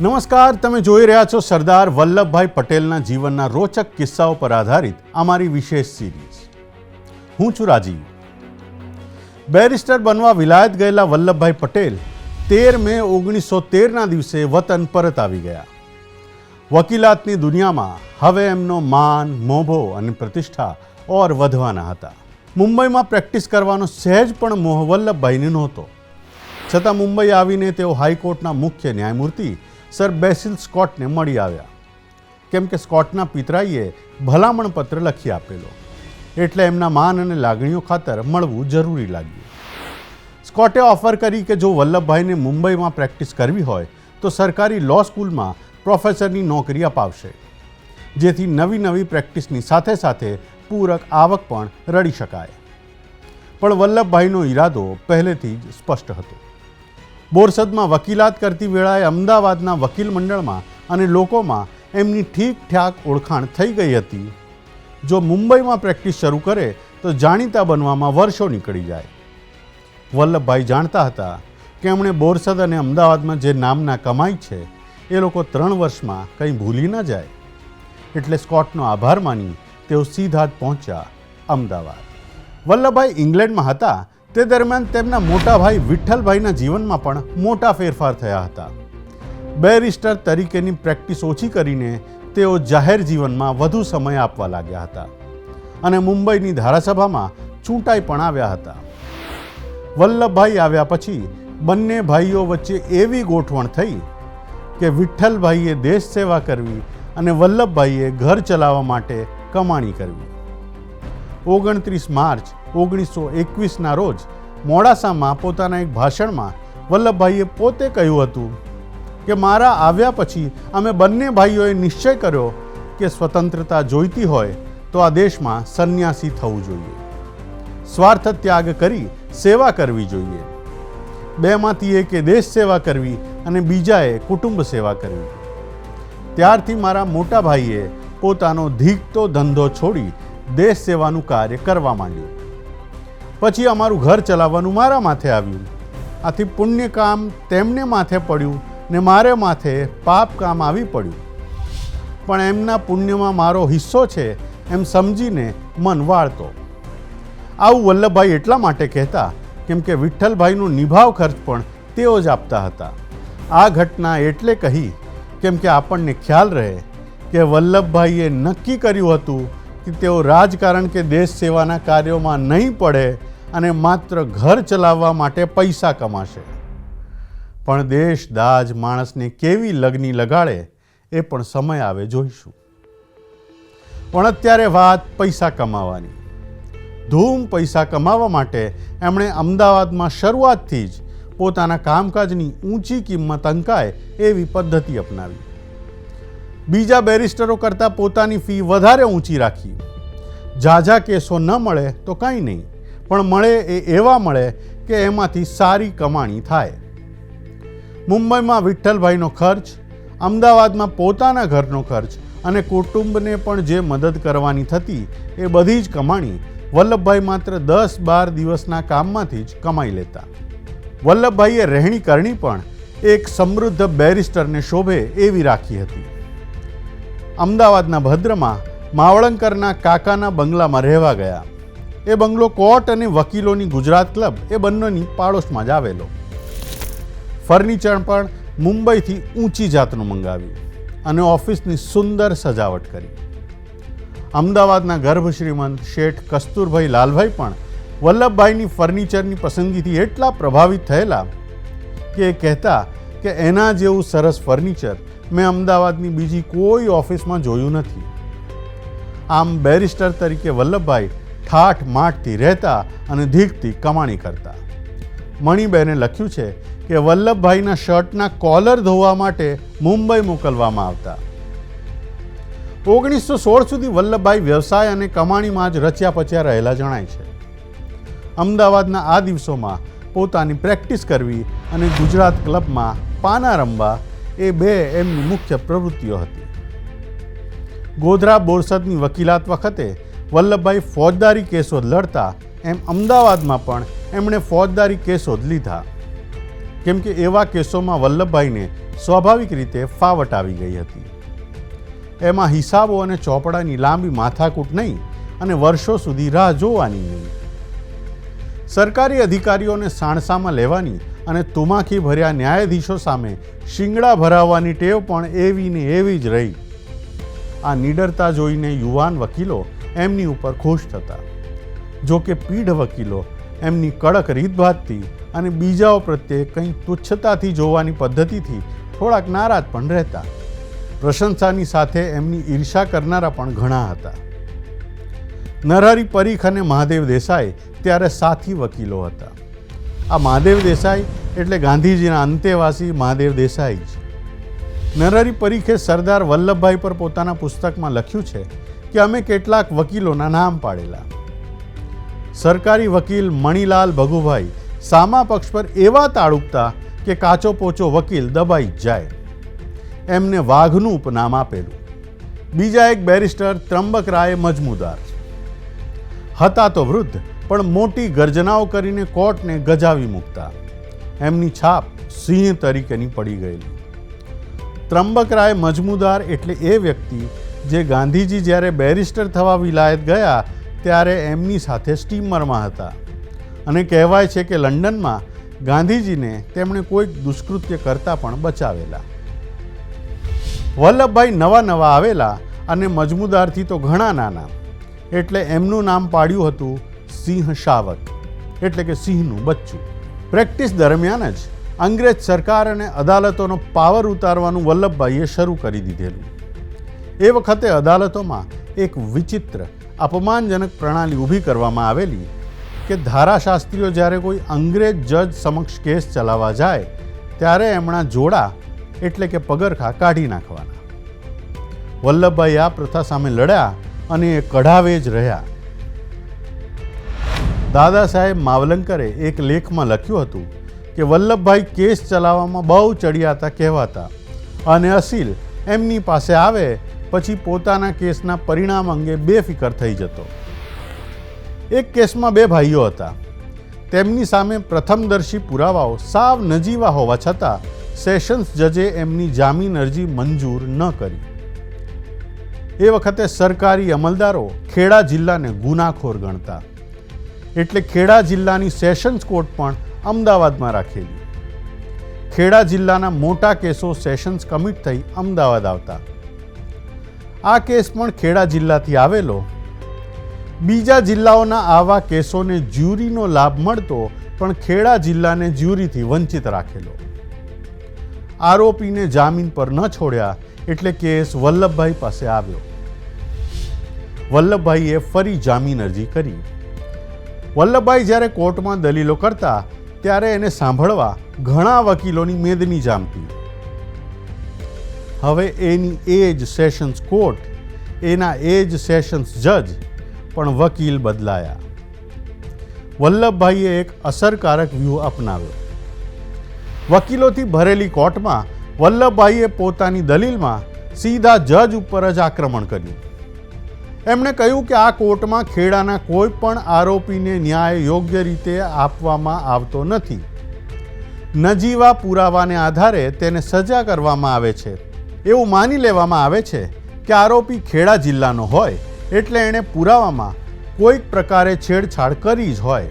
નમસ્કાર, તમે જોઈ રહ્યા છો સરદાર વલ્લભભાઈ પટેલના જીવનના રોચક કિસ્સાઓ પર આધારિત અમારી વિશેષ સિરીઝ હું છું રાજીવ. બેરિસ્ટર બનવા વિલાયત ગયેલા વલ્લભભાઈ પટેલ તેર મે ઓગણીસો તેરના દિવસે વતન પરત આવી ગયા. વકીલાતની દુનિયામાં હવે એમનો માન, મોભો અને પ્રતિષ્ઠા ઓર વધવાના હતા. મુંબઈમાં પ્રેક્ટિસ કરવાનો સહેજ પણ મોહ વલ્લભભાઈને નહોતો. છતાં મુંબઈ આવીને તેઓ હાઈકોર્ટના મુખ્ય ન્યાયમૂર્તિ સર બેસિલ સ્કોટને મળી આવ્યા. કેમ કે સ્કોટના પિતરાઈએ ભલામણ પત્ર લખી આપેલો. એટલે એમના માન અને લાગણીઓ ખાતર મળવું જરૂરી લાગ્યું. સ્કોટે ઓફર કરી કે જો વલ્લભભાઈને મુંબઈમાં પ્રેક્ટિસ કરવી હોય, તો સરકારી લો સ્કૂલમાં પ્રોફેસરની નોકરી અપાવશે. જેથી નવી નવી પ્રેક્ટિસની સાથે સાથે પૂરક આવક પણ રળી શકાય. પણ વલ્લભભાઈનો ઈરાદો પહેલેથી જ સ્પષ્ટ હતો. બોરસદમાં વકીલાત કરતી વેળાએ અમદાવાદના વકીલ મંડળમાં અને લોકોમાં એમની ઠીકઠાક ઓળખાણ થઈ ગઈ હતી. જો મુંબઈમાં પ્રેક્ટિસ શરૂ કરે, તો જાણીતા બનવામાં વર્ષો નીકળી જાય. વલ્લભભાઈ જાણતા હતા કે એમણે બોરસદ અને અમદાવાદમાં જે નામના કમાઈ છે, એ લોકો ત્રણ વર્ષમાં કંઈ ભૂલી ન જાય. એટલે સ્કોટનો આભાર માની તેઓ સીધા જ પહોંચ્યા અમદાવાદ. વલ્લભભાઈ ઇંગ્લેન્ડમાં હતા તે દરમિયાન તેમના મોટા ભાઈ વિઠ્ઠલભાઈના જીવનમાં પણ મોટા ફેરફાર થયા હતા. બેરિસ્ટર તરીકેની પ્રેક્ટિસ ઓછી કરીને તેઓ જાહેર જીવનમાં વધુ સમય આપવા લાગ્યા હતા અને મુંબઈની ધારાસભામાં ચૂંટાઈ પણ આવ્યા હતા. વલ્લભભાઈ આવ્યા પછી બંને ભાઈઓ વચ્ચે એવી ગોઠવણ થઈ કે વિઠ્ઠલભાઈએ દેશ સેવા કરવી અને વલ્લભભાઈએ ઘર ચલાવવા માટે કમાણી કરવી. ઓગણત્રીસ માર્ચ ઓગણીસો એકવીસના રોજ મોડાસામાં પોતાના એક ભાષણમાં વલ્લભભાઈએ પોતે કહ્યું હતું કે મારા આવ્યા પછી અમે બંને ભાઈઓએ નિશ્ચય કર્યો કે સ્વતંત્રતા જોઈતી હોય તો આ દેશમાં સંન્યાસી થવું જોઈએ. સ્વાર્થ ત્યાગ કરી સેવા કરવી જોઈએ. બેમાંથી એકે દેશ સેવા કરવી અને બીજાએ કુટુંબ સેવા કરવી. ત્યારથી મારા મોટા ભાઈએ પોતાનો ધીકતો ધંધો છોડી દેશ સેવાનું કાર્ય કરવા માંડ્યું. પછી અમારું ઘર ચલાવવાનું મારા માથે આવ્યું. આથી પુણ્ય કામ તેમને માથે પડ્યું ને મારે માથે પાપ કામ આવી પડ્યું. પણ એમના પુણ્યમાં મારો હિસ્સો છે એમ સમજીને મન વાળતો. આવું વલ્લભભાઈ એટલા માટે કહેતા કેમ કે વિઠ્ઠલભાઈનો નિભાવ ખર્ચ પણ તેઓ જ આપતા હતા. આ ઘટના એટલે કહી કેમ કે આપણને ખ્યાલ રહે કે વલ્લભભાઈએ નક્કી કર્યું હતું કે તેઓ રાજકારણ કે દેશ સેવાના કાર્યોમાં નહીં પડે અને માત્ર ઘર ચલાવવા માટે પૈસા કમાશે. પણ દેશ દાજ માણસને કેવી લગ્ની લગાડે એ પણ સમય આવે જોઈશું. પણ અત્યારે વાત પૈસા કમાવાની. ધૂમ પૈસા કમાવા માટે એમણે અમદાવાદમાં શરૂઆતથી જ પોતાના કામકાજની ઊંચી કિંમત અંકાય એવી પદ્ધતિ અપનાવી. બીજા બેરિસ્ટરો કરતાં પોતાની ફી વધારે ઊંચી રાખી. ઝાઝા કેસો ન મળે તો કંઈ નહીં, પણ મળે એ એવા મળે કે એમાંથી સારી કમાણી થાય. મુંબઈમાં વિઠ્ઠલભાઈનો ખર્ચ, અમદાવાદમાં પોતાના ઘરનો ખર્ચ અને કુટુંબને પણ જે મદદ કરવાની થતી એ બધી જ કમાણી વલ્લભભાઈ માત્ર દસ બાર દિવસના કામમાંથી જ કમાઈ લેતા. વલ્લભભાઈએ રહેણી કરણી પણ એક સમૃદ્ધ બેરિસ્ટરને શોભે એવી રાખી હતી. અમદાવાદના ભદ્રમાં માવળંકરના કાકાના બંગલામાં રહેવા ગયા. એ બંગલો કોર્ટ અને વકીલોની ગુજરાત ક્લબ એ બંનેની પાડોશમાં જ આવેલો. ફર્નિચર પણ મુંબઈથી ઊંચી જાતનું મંગાવ્યું અને ઓફિસની સુંદર સજાવટ કરી. અમદાવાદના ગર્ભ શ્રીમંત શેઠ કસ્તુરભાઈ લાલભાઈ પણ વલ્લભભાઈની ફર્નિચરની પસંદગીથી એટલા પ્રભાવિત થયેલા કે એ કહેતા કે એના જેવું સરસ ફર્નિચર મેં અમદાવાદની બીજી કોઈ ઓફિસમાં જોયું નથી. આમ બેરિસ્ટર તરીકે વલ્લભભાઈ ઠાઠ માઠથી રહેતા અને ધીકથી કમાણી કરતા. મણિબેને લખ્યું છે કે વલ્લભભાઈના શર્ટના કોલર ધોવા માટે મુંબઈ મોકલવામાં આવતા. ઓગણીસો સોળ સુધી વલ્લભભાઈ વ્યવસાય અને કમાણીમાં જ રચ્યા પચ્યા રહેલા જણાય છે. અમદાવાદના આ દિવસોમાં પોતાની પ્રેક્ટિસ કરવી અને ગુજરાત ક્લબમાં પાના રમવા એ બે એમની મુખ્ય પ્રવૃત્તિઓ હતી. ગોધરા બોરસદની વકીલાત વખતે વલ્લભભાઈ ફોજદારી કેસો લડતા એમ અમદાવાદમાં પણ એમણે ફોજદારી કેસો જ લીધા. કેમ કે એવા કેસોમાં વલ્લભભાઈને સ્વાભાવિક રીતે ફાવટ આવી ગઈ હતી. એમાં હિસાબો અને ચોપડાની લાંબી માથાકૂટ નહીં અને વર્ષો સુધી રાહ જોવાની નહીં. સરકારી અધિકારીઓને સાણસામાં લેવાની અને તુમાખી ભર્યા ન્યાયાધીશો સામે શિંગડા ભરાવવાની ટેવ પણ એવી ને એવી જ રહી. આ નીડરતા જોઈને યુવાન વકીલો એમની ઉપર ખુશ થતા. જો કે પીઢ વકીલો એમની કડક રીતભાતથી અને બીજાઓ પ્રત્યે કંઈ તુચ્છતાથી જોવાની પદ્ધતિથી થોડાક નારાજ પણ રહેતા. પ્રશંસાની સાથે એમની ઈર્ષા કરનારા પણ ઘણા હતા. નરહરી પરીખ અને મહાદેવ દેસાઈ ત્યારે સાથી વકીલો હતા. આ મહાદેવ દેસાઈ એટલે ગાંધીજીના અંતેવાસી મહાદેવ દેસાઈ જ. નરહરી પરીખે સરદાર વલ્લભભાઈ પર પોતાના પુસ્તકમાં લખ્યું છે કે અમે કેટલાક વકીલોના નામ પાડેલા. સરકારી વકીલ મણિલાલ ભગુભાઈ સામા પક્ષ પર એવા તાળુકતા કે કાચો પોચો વકીલ દબાઈ જાય. એમને વાઘનું ઉપનામ આપેલું. બીજા એક બેરિસ્ટર ત્રંબક રાય મજમુદાર. હતા તો વૃદ્ધ પણ મોટી ગર્જનાઓ કરીને કોર્ટને ગજાવી મૂકતા. એમની છાપ સિંહ તરીકેની પડી ગયેલી. ત્રંબકરાય મજમુદાર એટલે એ વ્યક્તિ જે ગાંધીજી જ્યારે બેરિસ્ટર થવા વિલાયત ગયા, ત્યારે એમની સાથે સ્ટીમરમાં હતા. અને કહેવાય છે કે લંડનમાં ગાંધીજીને તેમણે કોઈક દુષ્કૃત્ય કરતા પણ બચાવેલા. વલ્લભભાઈ નવા નવા આવેલા અને મજમુદારથી તો ઘણા નાના. એટલે એમનું નામ પાડ્યું હતું સિંહ શાવક, એટલે કે સિંહનું બચ્ચું. પ્રેક્ટિસ દરમિયાન જ અંગ્રેજ સરકાર અને અદાલતોનો પાવર ઉતારવાનું વલ્લભભાઈએ શરૂ કરી દીધેલું. એ વખતે અદાલતોમાં એક વિચિત્ર, અપમાનજનક પ્રણાલી ઊભી કરવામાં આવેલી કે ધારાશાસ્ત્રીઓ જ્યારે કોઈ અંગ્રેજ જજ સમક્ષ કેસ ચલાવવા જાય, ત્યારે એમણા જોડા એટલે કે પગરખા કાઢી નાખવાના. વલ્લભભાઈ આ પ્રથા સામે લડ્યા અને એ કઢાવે જ રહ્યા. દાદા સાહેબ માવલંકરે એક લેખમાં લખ્યું હતું કે, વલ્લભભાઈ કેસ ચલાવવામાં બહુ ચડિયાતા કહેવાતા અને અસીલ એમની પાસે આવે પછી પોતાના કેસના પરિણામ અંગે બેફિકર થઈ જતો. એક કેસમાં બે ભાઈઓ હતા. તેમની સામે પ્રથમદર્શી પુરાવાઓ સાવ નજીવા હોવા છતાં સેશન્સ જજે એમની જામીન અરજી મંજૂર ન કરી. એ વખતે સરકારી અમલદારો ખેડા જિલ્લાને ગુનાખોર ગણતા એટલે ખેડા જિલ્લાની સેશન્સ કોર્ટ પણ અમદાવાદમાં રાખેલી. ખેડા જિલ્લાના મોટા કેસો સેશન્સ કમિટ થઈ અમદાવાદ આવતા. આ કેસ પણ ખેડા જિલ્લાથી આવેલો. બીજા જિલ્લાઓના આવા કેસોને જ્યુરીનો લાભ મળતો પણ ખેડા જિલ્લાને જ્યુરીથી વંચિત રાખેલો. આરોપીને જામીન પર ન છોડ્યા એટલે કેસ વલ્લભભાઈ પાસે આવ્યો. વલ્લભભાઈએ ફરી જામીન અરજી કરી. વલ્લભભાઈ જ્યારે કોર્ટમાં દલીલો કરતા, ત્યારે એને સાંભળવા ઘણા વકીલોની મેદની જામતી હવે એની એ જ સેશન્સ કોર્ટ, એના એ જ સેશન્સ જજ પણ વકીલ બદલાયા. વલ્લભભાઈએ એક અસરકારક વ્યૂહ અપનાવ્યો. વકીલોથી ભરેલી કોર્ટમાં વલ્લભભાઈએ પોતાની દલીલમાં સીધા જજ ઉપર જ આક્રમણ કર્યું. એમણે કહ્યું કે આ કોર્ટમાં ખેડાના કોઈ પણ આરોપીને ન્યાય યોગ્ય રીતે આપવામાં આવતો નથી. નજીવા પુરાવાને આધારે તેને સજા કરવામાં આવે છે. એવું માની લેવામાં આવે છે કે આરોપી ખેડા જિલ્લાનો હોય, એટલે એણે પુરાવામાં કોઈક પ્રકારે છેડછાડ કરી જ હોય.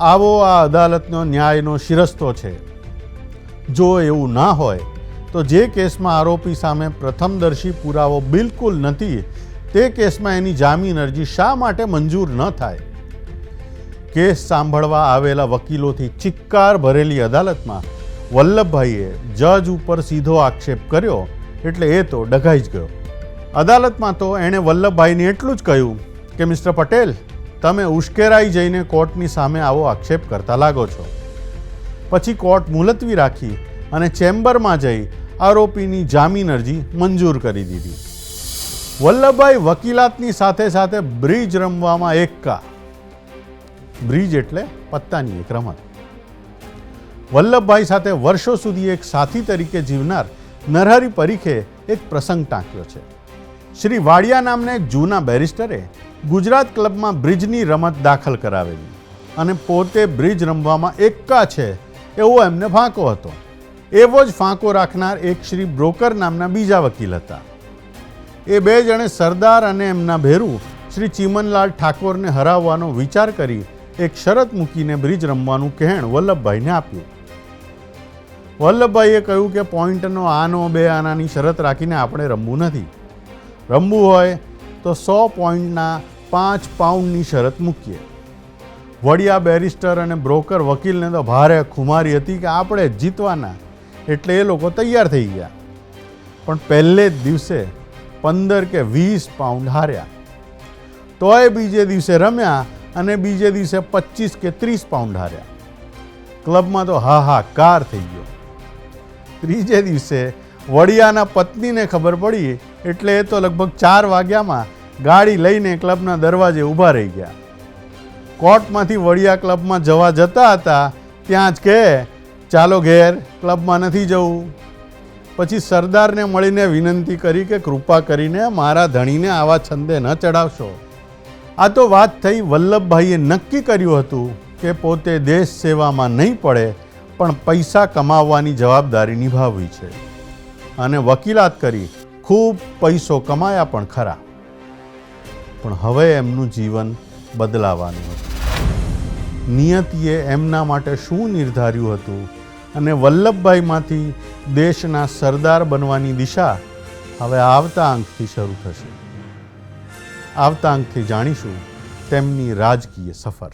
આવો આ અદાલતનો ન્યાયનો શિરસ્તો છે. જો એવું ના હોય, તો જે કેસમાં આરોપી સામે પ્રથમદર્શી પુરાવો બિલકુલ નથી તે કેસમાં એની જામીન અરજી શા માટે મંજૂર ન થાય? કેસ સાંભળવા આવેલા વકીલોથી ચિક્કાર ભરેલી અદાલતમાં વલ્લભભાઈએ જજ ઉપર સીધો આક્ષેપ કર્યો એટલે એ તો ડઘાઈ જ ગયો. અદાલતમાં તો એણે વલ્લભભાઈને એટલું જ કહ્યું કે, મિસ્ટર પટેલ, તમે ઉશ્કેરાઈ જઈને કોર્ટની સામે આવો આક્ષેપ કરતા લાગો છો. પછી કોર્ટ મુલતવી રાખી અને ચેમ્બરમાં જઈ આરોપીની જામીન અરજી મંજૂર કરી દીધી. વલ્લભભાઈ વકીલાતની સાથે સાથે બ્રિજ રમવામાં એક્કા બ્રિજ એટલે પત્તાની એક રમત. વલ્લભભાઈ સાથે વર્ષો સુધી એક સાથી તરીકે જીવનાર નરહરી પરીખે એક પ્રસંગ ટાંક્યો છે. શ્રી વાડિયા નામને જૂના બેરિસ્ટરે ગુજરાત ક્લબમાં બ્રિજની રમત દાખલ કરાવેલી અને પોતે બ્રિજ રમવામાં એક્કા છે એવો એમને ફાંકો હતો. એવો જ ફાંકો રાખનાર એક શ્રી બ્રોકર નામના બીજા વકીલ હતા. એ બે જણે સરદાર અને એમના ભેરુ શ્રી ચીમનલાલ ઠાકોરને હરાવવાનો વિચાર કરી એક શરત મૂકીને બ્રિજ રમવાનું કહેણ વલ્લભભાઈને આપ્યું. વલ્લભભાઈએ કહ્યું કે પોઈન્ટનો આનો બે આનાની શરત રાખીને આપણે રમવું નથી. રમવું હોય તો સો પોઈન્ટના પાંચ પાઉન્ડની શરત મૂકીએ. વડિયા બેરિસ્ટર અને બ્રોકર વકીલને તો ભારે ખુમારી હતી કે આપણે જીતવાના, એટલે એ લોકો તૈયાર થઈ ગયા. પણ પહેલે જ દિવસે પંદર કે વીસ પાઉન્ડ હાર્યા. તોય બીજે દિવસે રમ્યા અને બીજે દિવસે પચીસ કે ત્રીસ પાઉન્ડ હાર્યા. ક્લબમાં તો હાહાકાર થઈ ગયો. ત્રીજે દિવસે વડિયાના પત્નીને ખબર પડી એટલે એ તો લગભગ ચાર વાગ્યામાં ગાડી લઈને ક્લબના દરવાજે ઊભા રહી ગયા. કોર્ટમાંથી વડિયા ક્લબમાં જવા જતા હતા ત્યાં જ કહે ચાલો ઘેર, ક્લબમાં નથી જવું. પછી સરદારને મળીને વિનંતી કરી કે કૃપા કરીને મારા ધણીને આવા છંદે ન ચડાવશો આ તો વાત થઈ વલ્લભભાઈએ નક્કી કર્યું હતું કે પોતે દેશ સેવામાં નહીં પડે, પણ પૈસા કમાવવાની જવાબદારી નિભાવવી છે. અને વકીલાત કરી, ખૂબ પૈસો કમાયા પણ ખરા. પણ હવે એમનું જીવન બદલાવાનું હતું. નિયતિએ એમના માટે શું નિર્ધાર્યું હતું? અને વલ્લભભાઈમાંથી દેશના સરદાર બનવાની દિશા હવે આવતા અંકથી શરૂ થશે. આવતા અંકથી જાણીશું તેમની રાજકીય સફર.